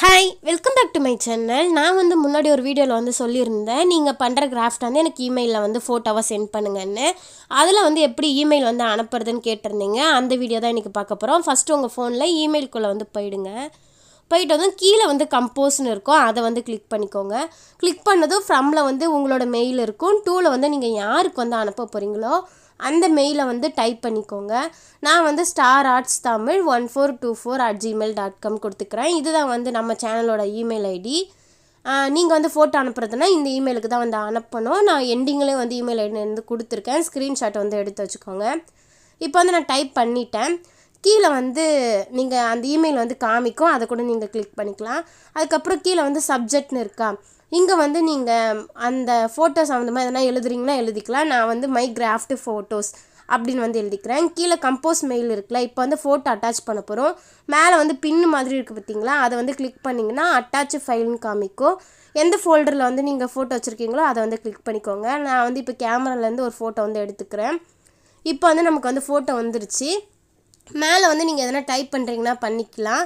Hi welcome back to my channel நான் வந்து முன்னாடி ஒரு வீடியோவில் வந்து சொல்லியிருந்தேன். நீங்கள் பண்ணுற கிராஃப்ட் வந்து எனக்கு இமெயிலில் வந்து ஃபோட்டோவாக சென்ட் பண்ணுங்கன்னு. அதில் வந்து எப்படி இமெயில் வந்து அனுப்புறதுன்னு கேட்டிருந்தீங்க. அந்த வீடியோ தான் இன்றைக்கி பார்க்க போகிறோம் ஃபஸ்ட்டு உங்கள் ஃபோனில் இமெயிலுக்குள்ளே வந்து போயிடுங்க. போயிட்டு வந்து கீழே வந்து கம்போஸ்னு இருக்கும். அதை வந்து கிளிக் பண்ணிக்கோங்க. கிளிக் பண்ணதும் ஃப்ரம்மில் வந்து உங்களோட மெயில் இருக்கும். டூவில் வந்து நீங்கள் யாருக்கு வந்து அனுப்ப போகிறீங்களோ அந்த மெயிலை வந்து டைப் பண்ணிக்கோங்க. நான் வந்து star arts Tamil one four two four at Gmail dot com கொடுத்துக்கிறேன். இதுதான் வந்து நம்ம சேனலோட இமெயில் ஐடி நீங்கள் வந்து ஃபோட்டோ அனுப்புறதுனா இந்த இமெயிலுக்கு தான் வந்து அனுப்பணும். நான் எண்டிங்லேயே வந்து இமெயில் ஐடி வந்து கொடுத்துருக்கேன். ஸ்க்ரீன்ஷாட் வந்து எடுத்து வச்சுக்கோங்க. இப்போ வந்து நான் டைப் பண்ணிட்டேன். கீழே வந்து நீங்கள் அந்த இமெயில் வந்து காமிக்கும். அதை கூட நீங்கள் கிளிக் பண்ணிக்கலாம். அதுக்கப்புறம் கீழே வந்து சப்ஜெக்ட்னு இருக்கா. இங்கே வந்து நீங்கள் அந்த ஃபோட்டோ சம்மந்தமாக எதனா எழுதுறீங்கன்னா எழுதிக்கலாம். நான் வந்து மை கிராஃப்ட் ஃபோட்டோஸ் அப்படின்னு வந்து எழுதிக்கிறேன். கீழே கம்போஸ் மெயில் இருக்குல்ல இப்போ வந்து ஃபோட்டோ அட்டாச் பண்ண போகிறோம் மேலே வந்து பின்னு மாதிரி இருக்குது பார்த்தீங்களா? அதை வந்து கிளிக் பண்ணிங்கன்னா அட்டாச் ஃபைல்னு காமிக்கும். எந்த ஃபோல்டரில் வந்து நீங்கள் ஃபோட்டோ வச்சுருக்கீங்களோ அதை வந்து கிளிக் பண்ணிக்கோங்க. நான் வந்து இப்போ கேமராலேருந்து ஒரு ஃபோட்டோ வந்து எடுத்துக்கிறேன். இப்போ வந்து நமக்கு வந்து ஃபோட்டோ வந்துருச்சு. மேலே வந்து நீங்கள் எதனா டைப் பண்ணுறீங்கன்னா பண்ணிக்கலாம்.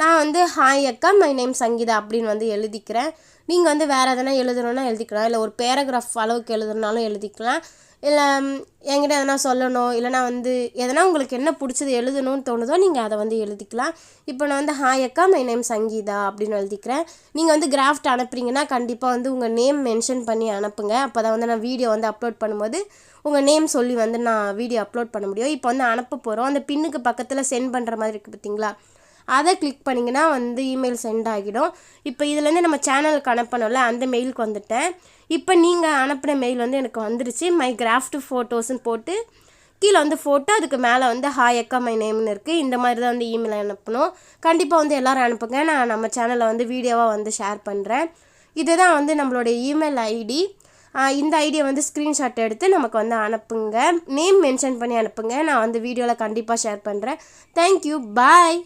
நான் வந்து ஹாய் அக்கா மை நேம் சங்கீதா அப்படின்னு வந்து எழுதிக்கிறேன். நீங்கள் வந்து வேறு எதனா எழுதணுன்னா எழுதிக்கலாம். இல்லை ஒரு பேராகிராஃப் அளவுக்கு எழுதுனாலும் எழுதிக்கலாம். இல்லை என்கிட்ட எதனா சொல்லணும். இல்லைனா வந்து எதனா உங்களுக்கு என்ன பிடிச்சது எழுதணும்னு தோணுதோ நீங்கள் அதை வந்து எழுதிக்கலாம். இப்போ நான் வந்து ஹாய் அக்கா மை நேம் சங்கீதா அப்படின்னு எழுதிக்கிறேன். நீங்கள் வந்து கிராஃப்ட் அனுப்புறீங்கன்னா கண்டிப்பாக வந்து உங்கள் நேம் மென்ஷன் பண்ணி அனுப்புங்க. அப்போ தான் வந்து நான் வீடியோ வந்து அப்லோட் பண்ணும்போது உங்கள் நேம் சொல்லி வந்து நான் வீடியோ அப்லோட் பண்ண முடியும். இப்போ வந்து அனுப்ப போகிறோம் அந்த பின்னுக்கு பக்கத்தில் சென்ட் பண்ணுற மாதிரி இருக்குது பார்த்தீங்களா அதை கிளிக் பண்ணிங்கன்னா வந்து இமெயில் சென்ட் ஆகிடும். இப்போ இதுலேருந்து நம்ம சேனலுக்கு அனுப்பணும்ல அந்த மெயிலுக்கு வந்துட்டேன். இப்போ நீங்கள் அனுப்பின மெயில் வந்து எனக்கு வந்துருச்சு. மை கிராஃப்ட் ஃபோட்டோஸ்னு போட்டு கீழே வந்து ஃபோட்டோ அதுக்கு மேலே வந்து ஹாய் அக்கா மை நேம்னு இருக்குது இந்த மாதிரி தான் வந்து இமெயில் அனுப்பணும். கண்டிப்பாக வந்து எல்லோரும் அனுப்புங்க. நான் நம்ம சேனலில் வந்து வீடியோவாக வந்து ஷேர் பண்ணுறேன் இதுதான் வந்து நம்மளுடைய இமெயில் ஐடி இந்த ஐடியை வந்து ஸ்க்ரீன்ஷாட் எடுத்து நமக்கு வந்து அனுப்புங்க. நேம் மென்ஷன் பண்ணி அனுப்புங்க. நான் வந்து வீடியோவில் கண்டிப்பாக ஷேர் பண்ணுறேன் தேங்க்யூ பாய்